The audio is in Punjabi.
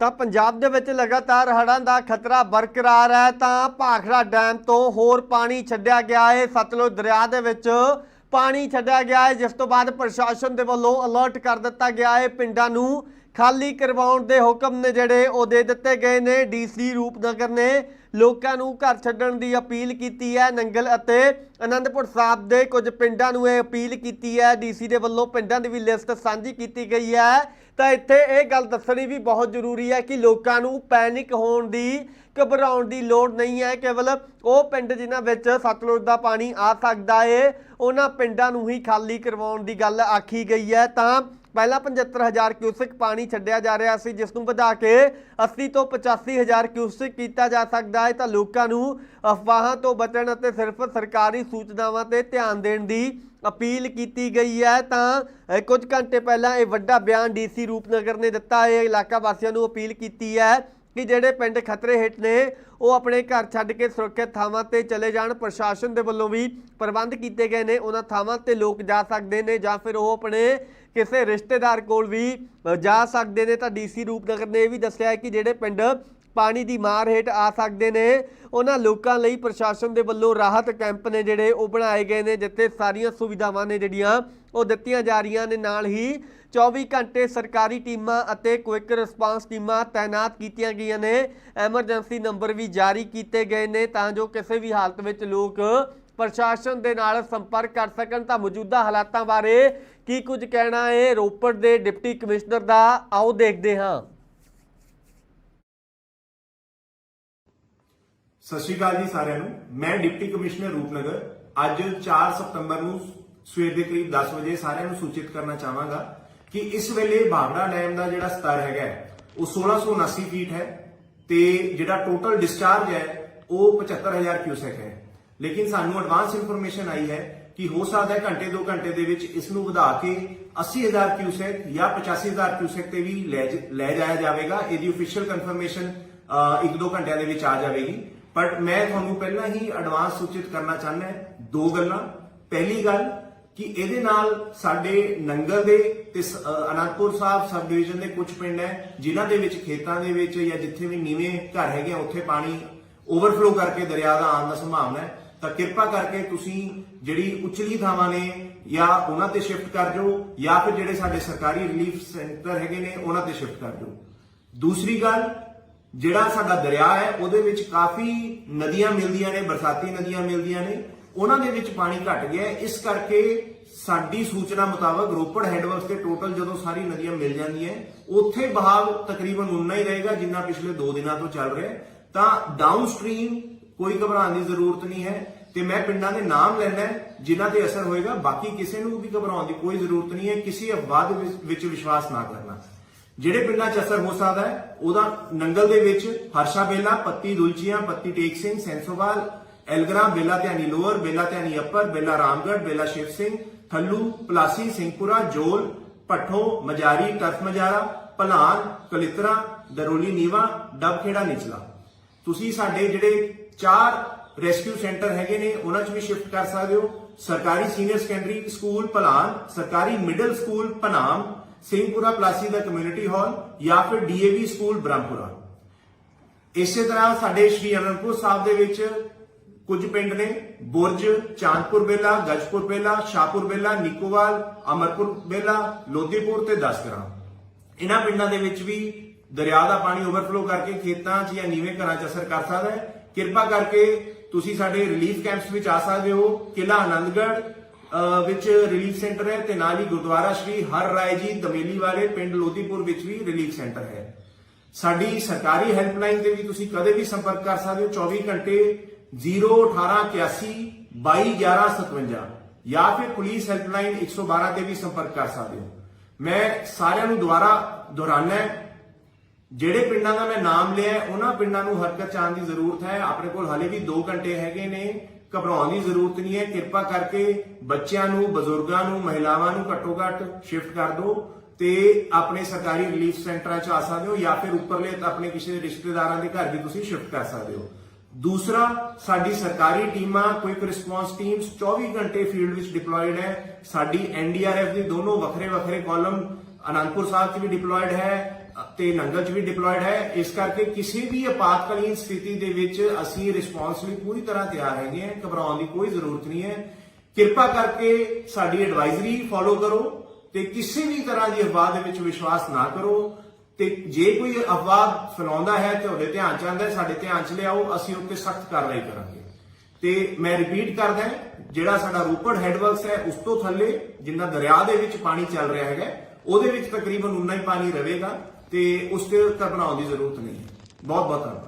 ਤਾਂ ਪੰਜਾਬ ਦੇ ਵਿੱਚ ਲਗਾਤਾਰ ਹੜ੍ਹਾਂ ਦਾ ਖਤਰਾ ਬਰਕਰਾਰ ਹੈ, ਤਾਂ ਭਾਖੜਾ ਡੈਮ ਤੋਂ ਹੋਰ ਪਾਣੀ ਛੱਡਿਆ ਗਿਆ ਹੈ। ਸਤਲੁਜ ਦਰਿਆ ਦੇ ਵਿੱਚ ਪਾਣੀ ਛੱਡਿਆ ਗਿਆ ਹੈ, ਜਿਸ ਤੋਂ ਬਾਅਦ ਪ੍ਰਸ਼ਾਸਨ ਦੇ ਵੱਲੋਂ ਅਲਰਟ ਕਰ ਦਿੱਤਾ ਗਿਆ ਹੈ। ਪਿੰਡਾਂ ਨੂੰ ਖਾਲੀ ਕਰਵਾਉਣ ਦੇ ਹੁਕਮ ਨੇ ਜਿਹੜੇ ਉਹ ਦੇ ਦਿੱਤੇ ਗਏ ਨੇ। ਡੀਸੀ ਰੂਪਨਗਰ ਨੇ ਲੋਕਾਂ ਨੂੰ ਘਰ ਛੱਡਣ ਦੀ ਅਪੀਲ ਕੀਤੀ ਹੈ। ਨੰਗਲ ਅਤੇ ਅਨੰਦਪੁਰ ਸਾਹਿਬ ਦੇ ਕੁਝ ਪਿੰਡਾਂ ਨੂੰ ਇਹ ਅਪੀਲ ਕੀਤੀ ਹੈ। ਡੀਸੀ ਦੇ ਵੱਲੋਂ ਪਿੰਡਾਂ ਦੀ ਵੀ ਲਿਸਟ ਸਾਂਝੀ ਕੀਤੀ ਗਈ ਹੈ। ਤਾਂ ਇੱਥੇ ਇਹ ਗੱਲ ਦੱਸਣੀ ਵੀ ਬਹੁਤ ਜ਼ਰੂਰੀ ਹੈ ਕਿ ਲੋਕਾਂ ਨੂੰ ਪੈਨਿਕ ਹੋਣ ਦੀ, ਘਬਰਾਉਣ ਦੀ ਲੋੜ ਨਹੀਂ ਹੈ। ਕੇਵਲ ਉਹ ਪਿੰਡ ਜਿਨ੍ਹਾਂ ਵਿੱਚ ਸਤਲੁਜ ਦਾ ਪਾਣੀ ਆ ਸਕਦਾ ਏ, ਉਹਨਾਂ ਪਿੰਡਾਂ ਨੂੰ ਹੀ ਖਾਲੀ ਕਰਵਾਉਣ ਦੀ ਗੱਲ ਆਖੀ ਗਈ ਹੈ। ਤਾਂ ਪਹਿਲਾਂ 75000 ਕਿਊਸਿਕ ਪਾਣੀ ਛੱਡਿਆ ਜਾ ਰਿਹਾ ਸੀ, ਜਿਸ ਨੂੰ ਵਧਾ ਕੇ 80 ਤੋਂ 85000 ਕਿਊਸਿਕ ਕੀਤਾ ਜਾ ਸਕਦਾ ਹੈ। ਤਾਂ ਲੋਕਾਂ ਨੂੰ ਅਫਵਾਹਾਂ ਤੋਂ ਬਚਣ ਅਤੇ ਸਿਰਫ ਸਰਕਾਰੀ ਸੂਚਨਾਵਾਂ ਤੇ ਧਿਆਨ ਦੇਣ ਦੀ ਅਪੀਲ ਕੀਤੀ ਗਈ ਹੈ। ਤਾਂ ਕੁਝ ਘੰਟੇ ਪਹਿਲਾਂ ਇਹ ਵੱਡਾ ਬਿਆਨ ਡੀਸੀ ਰੂਪਨਗਰ ਨੇ ਦਿੱਤਾ ਹੈ। ਇਲਾਕਾ ਵਾਸੀਆਂ ਨੂੰ ਅਪੀਲ ਕੀਤੀ ਹੈ। ਕਿ ਜਿਹੜੇ ਪਿੰਡ ਖਤਰੇ ਹੇਠ ਨੇ, ਉਹ ਆਪਣੇ ਘਰ ਛੱਡ ਕੇ ਸੁਰੱਖਿਅਤ ਥਾਵਾਂ ਤੇ ਚਲੇ ਜਾਣ। ਪ੍ਰਸ਼ਾਸਨ ਦੇ ਵੱਲੋਂ ਵੀ ਪ੍ਰਬੰਧ ਕੀਤੇ ਗਏ ਨੇ। ਉਹਨਾਂ ਥਾਵਾਂ ਤੇ ਲੋਕ ਜਾ ਸਕਦੇ ਨੇ ਜਾਂ ਫਿਰ ਉਹ ਆਪਣੇ ਕਿਸੇ ਰਿਸ਼ਤੇਦਾਰ ਕੋਲ ਵੀ ਜਾ ਸਕਦੇ ਨੇ। ਤਾਂ ਡੀਸੀ ਰੂਪਨਗਰ ਨੇ ਇਹ ਵੀ ਦੱਸਿਆ ਹੈ ਕਿ ਜਿਹੜੇ ਪਿੰਡ ਪਾਣੀ ਦੀ ਮਾਰ ਹੇਠ ਆ ਸਕਦੇ ਨੇ। ਉਹਨਾਂ ਲੋਕਾਂ ਲਈ ਪ੍ਰਸ਼ਾਸਨ ਦੇ ਵੱਲੋਂ ਰਾਹਤ ਕੈਂਪ ਨੇ ਜਿਹੜੇ ਉਹ ਬਣਾਏ ਗਏ ਨੇ, ਜਿੱਥੇ ਸਾਰੀਆਂ ਸੁਵਿਧਾਵਾਂ ਨੇ ਜਿਹੜੀਆਂ ਉਹ ਦਿੱਤੀਆਂ ਜਾ ਰਹੀਆਂ ਨੇ। ਨਾਲ ਹੀ 24 ਘੰਟੇ ਸਰਕਾਰੀ ਟੀਮਾਂ ਅਤੇ ਕੁਇਕ ਰਿਸਪਾਂਸ ਟੀਮਾਂ ਤਾਇਨਾਤ ਕੀਤੀਆਂ ਗਈਆਂ ਨੇ। ਐਮਰਜੈਂਸੀ ਨੰਬਰ ਵੀ ਜਾਰੀ ਕੀਤੇ ਗਏ ਨੇ ਤਾਂ ਜੋ ਕਿਸੇ ਵੀ ਹਾਲਤ ਵਿੱਚ ਲੋਕ ਪ੍ਰਸ਼ਾਸਨ ਦੇ ਨਾਲ ਸੰਪਰਕ ਕਰ ਸਕਣ। ਤਾਂ ਮੌਜੂਦਾ ਹਾਲਾਤਾਂ ਬਾਰੇ ਕੀ ਕੁਝ ਕਹਿਣਾ ਹੈ? ਰੋਪੜ ਦੇ ਡਿਪਟੀ ਕਮਿਸ਼ਨਰ ਦਾ ਆਓ ਦੇਖਦੇ ਹਾਂ। ਸਤਿ ਸ਼੍ਰੀ ਅਕਾਲ ਜੀ ਸਾਰਿਆਂ ਨੂੰ। ਮੈਂ ਡਿਪਟੀ ਕਮਿਸ਼ਨਰ ਰੂਪਨਗਰ। ਅੱਜ 4 ਸਤੰਬਰ ਨੂੰ ਸਵੇਰ ਦੇ ਕਰੀਬ 10 ਵਜੇ ਸਾਰਿਆਂ ਨੂੰ ਸੂਚਿਤ ਕਰਨਾ ਚਾਹਾਂਗਾ ਕਿ ਇਸ ਵੇਲੇ ਬਾਗੜਾ ਡੈਮ ਦਾ ਜਿਹੜਾ ਸਤਰ ਹੈਗਾ ਹੈ, ਉਹ 1679 ਫੀਟ ਹੈ ਤੇ ਜਿਹੜਾ ਟੋਟਲ ਡਿਸਚਾਰਜ ਹੈ ਉਹ 75000 ਕਿਊਸੈਕ ਹੈ। ਲੇਕਿਨ ਸਾਨੂੰ ਐਡਵਾਂਸ ਇਨਫੋਰਮੇਸ਼ਨ ਆਈ ਹੈ ਕਿ ਹੋ ਸਕਦਾ ਹੈ ਘੰਟੇ 2 ਘੰਟੇ ਦੇ ਵਿੱਚ ਇਸ ਨੂੰ ਵਧਾ ਕੇ 80000 ਕਿਊਸੈਕ ਜਾਂ 85000 ਕਿਊਸੈਕ ਤੇ ਵੀ ਲੈ ਜ- ਲੈ ਜਾਇਆ ਜਾਵੇਗਾ। ਇਹਦੀ ਅਫੀਸ਼ੀਅਲ ਕਨਫਰਮੇਸ਼ਨ ਇੱਕ ਦੋ ਘੰਟਿਆਂ ਦੇ ਵਿੱਚ ਆ ਜਾਵੇਗੀ। ਬਟ ਮੈਂ ਤੁਹਾਨੂੰ ਪਹਿਲਾਂ ਹੀ ਐਡਵਾਂਸ ਸੂਚਿਤ ਕਰਨਾ ਚਾਹੁੰਦਾ ਦੋ ਗੱਲਾਂ। ਪਹਿਲੀ ਗੱਲ ਕਿ ਇਹਦੇ ਨਾਲ ਸਾਡੇ ਨੰਗਲ ਦੇ ਤੇ ਅਨੰਦਪੁਰ ਸਾਹਿਬ ਸਬ ਡਿਵੀਜ਼ਨ ਦੇ ਕੁਝ ਪਿੰਡ ਹੈ, ਜਿਨ੍ਹਾਂ ਦੇ ਵਿੱਚ ਖੇਤਾਂ ਦੇ ਵਿੱਚ ਜਾਂ ਜਿੱਥੇ ਵੀ ਨੀਵੇਂ ਘਰ ਹੈਗੇ ਆ, ਉੱਥੇ ਪਾਣੀ ਓਵਰਫਲੋ ਕਰਕੇ ਦਰਿਆ ਦਾ ਆਉਣ ਦਾ ਸੰਭਾਵਨਾ ਹੈ। ਤਾਂ ਕਿਰਪਾ ਕਰਕੇ ਤੁਸੀਂ ਜਿਹੜੀ ਉਚਲੀ ਥਾਵਾਂ ਨੇ ਜਾਂ ਉਹਨਾਂ ਤੇ ਸ਼ਿਫਟ ਕਰ ਜਾਓ ਜਾਂ ਫਿਰ ਜਿਹੜੇ ਸਾਡੇ ਸਰਕਾਰੀ ਰਿਲੀਫ ਸੈਂਟਰ ਹੈਗੇ ਨੇ, ਉਹਨਾਂ ਤੇ ਸ਼ਿਫਟ ਕਰ ਜਾਓ ਦੂਸਰੀ ਗੱਲ ਜਿਹੜਾ ਸਾਡਾ ਦਰਿਆ ਹੈ, ਉਹਦੇ ਵਿੱਚ ਕਾਫੀ ਨਦੀਆਂ ਮਿਲਦੀਆਂ ਨੇ, ਬਰਸਾਤੀ ਨਦੀਆਂ ਮਿਲਦੀਆਂ ਨੇ। ਉਹਨਾਂ ਦੇ ਵਿੱਚ ਪਾਣੀ ਘਟ ਗਿਆ ਇਸ ਕਰਕੇ ਸਾਡੀ ਸੂਚਨਾ ਮੁਤਾਬਕ ਰੋਪੜ ਹੈਡਵਰਕਸ ਤੇ ਟੋਟਲ ਜਦੋਂ ਸਾਰੀ ਨਦੀਆਂ ਮਿਲ ਜਾਂਦੀਆਂ ਉੱਥੇ ਬਹਾਵ ਤਕਰੀਬਨ ਉਨਾ ਹੀ ਰਹੇਗਾ ਜਿੰਨਾ ਪਿਛਲੇ 2 ਦਿਨਾਂ ਤੋਂ ਚੱਲ ਰਿਹਾ ਤਾਂ ਡਾਊਨ ਸਟ੍ਰੀਮ ਕੋਈ ਘਬਰਾਉਣ ਦੀ ਜ਼ਰੂਰਤ ਨਹੀਂ ਹੈ ਤੇ ਮੈਂ ਪਿੰਡਾਂ ਦੇ ਨਾਮ ਲੈਣਾ ਹੈ, ਜਿਨ੍ਹਾਂ ਤੇ ਅਸਰ ਹੋਏਗਾ। ਬਾਕੀ ਕਿਸੇ ਨੂੰ ਵੀ ਘਬਰਾਉਣ ਦੀ ਕੋਈ ਜ਼ਰੂਰਤ ਨਹੀਂ ਹੈ। ਕਿਸੇ ਅਫਵਾਹ ਦੇ ਵਿੱਚ ਵਿਸ਼ਵਾਸ ਨਾ ਕਰਨਾ। ਜਿਹੜੇ ਪਿੰਡਾਂ 'ਚ ਅਸਰ ਹੋ ਸਕਦਾ ਹੈ, ਉਹਦਾ ਨੰਗਲ ਦੇ ਵਿੱਚ ਹਰਸ਼ਾ ਬੇਲਾ, ਪੱਤੀ ਦੁਲਚੀਆਂ, ਪੱਤੀ ਟੇਕ ਸਿੰਘ, ਸੈਂਸੋਵਾਲ ਐਲਗਰਾ ਬੇਲਾ ਧਿਆਨੀ ਲੋਅਰ, ਬੇਲਾ ਧਿਆਨੀ ਅੱਪਰ, ਬੇਲਾ ਰਾਮਗੜ ਬੇਲਾ ਸ਼ਿਵ ਸਿੰਘ, ਥੱਲੂ, ਪਲਾਸੀ, ਸਿੰਘਪੁਰਾ, ਜੋਲ, ਭੱਠੋ, ਮਜਾਰੀ, ਟਰਫ ਮਜਾਰਾ, ਭਲਾਨ, ਕਲਿਤਰਾ, ਦਰੋਲੀ, ਨੀਵਾ, ਡਬਖੇੜਾ, ਨਿਚਲਾ। ਤੁਸੀਂ ਸਾਡੇ ਜਿਹੜੇ ਚਾਰ ਰੈਸਕਿਊ ਸੈਂਟਰ ਹੈਗੇ ਨੇ, ਉਹਨਾਂ 'ਚ ਵੀ ਸ਼ਿਫਟ ਕਰ ਸਕਦੇ ਹੋ। ਸਰਕਾਰੀ ਸੀਨੀਅਰ ਸੈਕੰਡਰੀ ਸਕੂਲ ਭਲਾਨ, ਸਰਕਾਰੀ ਮਿਡਲ ਸਕੂਲ ਪਨਾਮ ਸਿੰਘਪੁਰਾ ਪਲਾਸੀ ਦਾ ਕਮਿਊਨਿਟੀ ਹਾਲ ਜਾਂ ਫਿਰ ਡੀਏਵੀ ਸਕੂਲ ਬ੍ਰਹਮਪੁਰਾ ਇਸੇ ਤਰ੍ਹਾਂ ਸਾਡੇ ਸ਼੍ਰੀ ਅਨੰਦਪੁਰ ਸਾਹਿਬ ਦੇ ਵਿੱਚ ਕੁਝ ਪਿੰਡ ਨੇ ਬੁਰਜ ਚਾਂਦਪੁਰ ਬੇਲਾ ਗਜਪੁਰ ਬੇਲਾ ਸ਼ਾਹਪੁਰ ਬੇਲਾ ਨਿਕੋਵਾਲ ਅਮਰਪੁਰ ਬੇਲਾ ਲੋਧੀਪੁਰ ਤੇ ਦਸਕਰਾਂ ਇਹਨਾਂ ਪਿੰਡਾਂ ਦੇ ਵਿੱਚ ਵੀ ਦਰਿਆ ਦਾ ਪਾਣੀ ਓਵਰਫਲੋ ਕਰਕੇ ਖੇਤਾਂ 'ਚ ਜਾਂ ਨੀਵੇਂ ਘਰਾਂ 'ਚ ਅਸਰ ਕਰ ਸਕਦਾ ਹੈ ਕਿਰਪਾ ਕਰਕੇ ਤੁਸੀਂ ਸਾਡੇ ਰਿਲੀਫ ਕੈਂਪਸ ਵਿੱਚ ਆ ਸਕਦੇ ਹੋ ਕਿਲਾ ਆਨੰਦਗੜ੍ਹ ਵਿੱਚ ਰਿਲੀਫ ਸੈਂਟਰ ਹੈ ਤੇ ਨਾਲ ਹੀ ਗੁਰਦੁਆਰਾ ਸ਼੍ਰੀ ਹਰ ਰਾਏ ਜੀ ਦਮੇਲੀ ਵਾਲੇ ਪਿੰਡ ਲੋਧੀਪੁਰ ਵਿੱਚ ਵੀ ਰਿਲੀਫ ਸੈਂਟਰ ਹੈ। ਸਾਡੀ ਸਰਕਾਰੀ ਹੈਲਪਲਾਈਨ ਤੇ ਵੀ ਤੁਸੀਂ ਕਦੇ ਵੀ ਸੰਪਰਕ ਕਰ ਸਕਦੇ ਹੋ। 24 ਘੰਟੇ 01881 221157 ਜਾਂ ਫਿਰ ਪੁਲਿਸ ਹੈਲਪਲਾਈਨ 112 ਤੇ ਵੀ ਸੰਪਰਕ ਕਰ ਸਕਦੇ ਹੋ। ਮੈਂ ਸਾਰਿਆਂ ਨੂੰ ਦੁਬਾਰਾ ਦੁਹਰਾਨਾ ਜਿਹੜੇ ਪਿੰਡਾਂ ਦਾ ਮੈਂ ਨਾਮ ਲਿਆ ਉਹਨਾਂ ਪਿੰਡਾਂ ਨੂੰ ਹਰਕਤ ਚ ਆਉਣ ਦੀ ਜ਼ਰੂਰਤ ਹੈ। ਆਪਣੇ ਕੋਲ ਹਾਲੇ ਵੀ 2 ਘੰਟੇ ਹੈਗੇ ਨੇ। ਘਬਰਾਉਣ ਦੀ ਜ਼ਰੂਰਤ ਨਹੀਂ ਹੈ। ਕਿਰਪਾ ਕਰਕੇ ਬੱਚਿਆਂ ਨੂੰ, ਬਜ਼ੁਰਗਾਂ ਨੂੰ, ਮਹਿਲਾਵਾਂ ਨੂੰ ਘੱਟੋ ਘੱਟ ਸ਼ਿਫਟ ਕਰ ਦਿਓ ਤੇ ਆਪਣੇ ਸਰਕਾਰੀ ਰਿਲੀਫ ਸੈਂਟਰਾਂ 'ਚ ਆ ਸਕਦੇ ਹੋ ਜਾਂ ਫਿਰ ਉੱਪਰਲੇ ਆਪਣੇ ਕਿਸੇ ਰਿਸ਼ਤੇਦਾਰਾਂ ਦੇ ਘਰ ਵੀ ਤੁਸੀਂ ਸ਼ਿਫਟ ਕਰ ਸਕਦੇ ਹੋ। ਦੂਸਰਾ, ਸਾਡੀ ਸਰਕਾਰੀ ਟੀਮਾਂ ਕੁਇਕ ਰਿਸਪੌਂਸ ਟੀਮਸ 24 ਘੰਟੇ ਫੀਲਡ ਵਿੱਚ ਡਿਪਲੋਇਡ ਹੈ। ਸਾਡੀ ਐਨਡੀਆਰਐਫ ਦੇ ਦੋਨੋਂ ਵੱਖਰੇ ਵੱਖਰੇ ਕਾਲਮ ਅਨੰਦਪੁਰ ਸਾਹਿਬ 'ਚ ਵੀ ਡਿਪਲੋਇਡ ਹੈ। ਤੇ ਨੰਗਲ 'ਚ ਵੀ ਡਿਪਲੋਇਡ ਹੈ। ਇਸ ਕਰਕੇ ਕਿਸੇ ਵੀ ਆਪਾਤਕਾਲੀਨ ਸਥਿਤੀ ਦੇ ਵਿੱਚ ਅਸੀਂ ਰਿਸਪੌਂਸ ਲਈ ਪੂਰੀ ਤਰ੍ਹਾਂ ਤਿਆਰ ਹੈਗੇ ਹਾਂ। ਘਬਰਾਉਣ ਦੀ ਕੋਈ ਜ਼ਰੂਰਤ ਨਹੀਂ ਹੈ। ਕਿਰਪਾ ਕਰਕੇ ਸਾਡੀ ਐਡਵਾਈਜ਼ਰੀ ਫੋਲੋ ਕਰੋ ਤੇ ਕਿਸੇ ਵੀ ਤਰ੍ਹਾਂ ਦੀ ਅਫਵਾਹ ਦੇ ਵਿੱਚ ਵਿਸ਼ਵਾਸ ਨਾ ਕਰੋ। ਤੇ ਜੇ ਕੋਈ ਅਫਵਾਹ ਫੈਲਾਉਂਦਾ ਹੈ ਤੇ ਉਹਦੇ ਧਿਆਨ ਚ ਆਉਂਦਾ ਸਾਡੇ ਧਿਆਨ ਚ ਲਿਆਓ, ਅਸੀਂ ਉੱਤੇ ਸਖਤ ਕਾਰਵਾਈ ਕਰਾਂਗੇ। ਤੇ ਮੈਂ ਰਿਪੀਟ ਕਰਦਾ ਜਿਹੜਾ ਸਾਡਾ ਰੂਪੜ ਹੈਡਵਰਕਸ ਹੈ, ਉਸ ਤੋਂ ਥੱਲੇ ਜਿੰਨਾ ਦਰਿਆ ਦੇ ਵਿੱਚ ਪਾਣੀ ਚੱਲ ਰਿਹਾ ਹੈਗਾ, ਉਹਦੇ ਵਿੱਚ ਤਕਰੀਬਨ ਉਨਾ ਹੀ ਪਾਣੀ ਰਹੇਗਾ। ਤੇ ਉਸ ਤੇ ਘਬਰਾਉਣ ਦੀ ਜ਼ਰੂਰਤ ਨਹੀਂ ਹੈ। ਬਹੁਤ ਬਹੁਤ ਧੰਨਵਾਦ।